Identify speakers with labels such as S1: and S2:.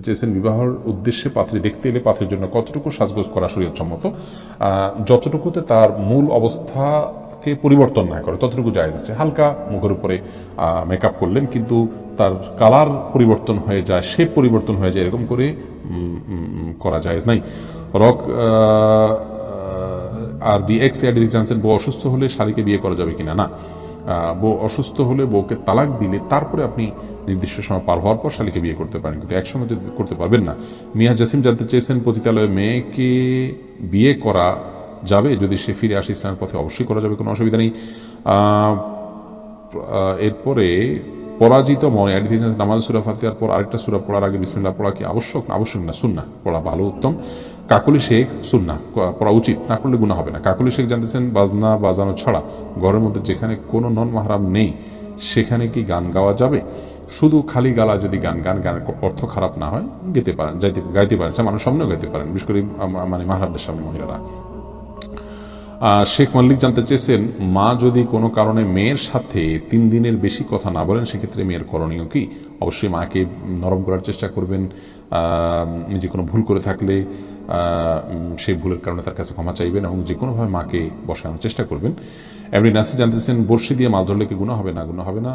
S1: চেয়েছেন বিবাহের উদ্দেশ্যে পাত্রী দেখতে এলে পাত্রের জন্য কতটুকু সাজগোজ করা শরীয়তসম্মত আহ, যতটুকুতে তার মূল অবস্থাকে পরিবর্তন না করে ততটুকু জায়েজ আছে। হালকা মুখের উপরে মেকআপ করলেন কিন্তু তার কালার পরিবর্তন হয়ে যায় শেপ পরিবর্তন হয়ে যায় এরকম করে করা যায় নাই। রক আর বিএক্স এয়ার জানছেন বউ অসুস্থ হলে শাড়িকে বিয়ে করা যাবে কিনা? না। বউ অসুস্থ হলে বউকে তালাক দিলে তারপরে আপনি নির্দিষ্ট সময় পার হওয়ার পর শালিকে বিয়ে করতে পারেন। কিন্তু একসময় যদি করতে পারবেন না। মিয়া জাসিম জানতে চেয়েছেন, পতিতালয়ে মেয়েকে বিয়ে করা যাবে? যদি সে ফিরে আসে ইসলামের পথে, অবশ্যই করা যাবে, কোনো অসুবিধা নেই। এরপরে পরাজিত মনে নামাজ সুরা ফাতিহার পর আরেকটা সুরা পড়ার আগে বিসমিল্লাহ পড়া কি আবশ্যক? আবশ্যক না সুন্না পড়া ভালো, উত্তম। কাকুলি শেখ সুন্না পড়া উচিত, না করলে গুণা হবে না। কাকুলি শেখ জানতেছেন বাজনা বাজানো ছাড়া ঘরের মধ্যে যেখানে কোনো নন মাহারাম নেই, সেখানে কি গান গাওয়া যাবে? শুধু খালি গালা যদি গান গান, গানের অর্থ খারাপ না হয়, গেতে পারেন, যাইতে, গাইতে পারেন মানুষ সামনেও গাইতে পারেন, বিশেষ করে মানে মাহারামদের সামনে মহিলারা। শেখ মল্লিক জানতে চেয়েছেন, মা যদি কোনো কারণে মেয়ের সাথে তিন দিনের বেশি কথা না বলেন, সেক্ষেত্রে মেয়ের করণীয় কি? অবশ্যই মাকে নরম করার চেষ্টা করবেন নিজে কোনো ভুল করে থাকলে সেই ভুলের কারণে তার কাছে ক্ষমা চাইবেন এবং যে কোনোভাবে মাকে বসানোর চেষ্টা করবেন। এমনি নাসি জানতেছেন বর্ষি দিয়ে মাছ ধরলে কি গুণা হবে? না গুণা হবে না।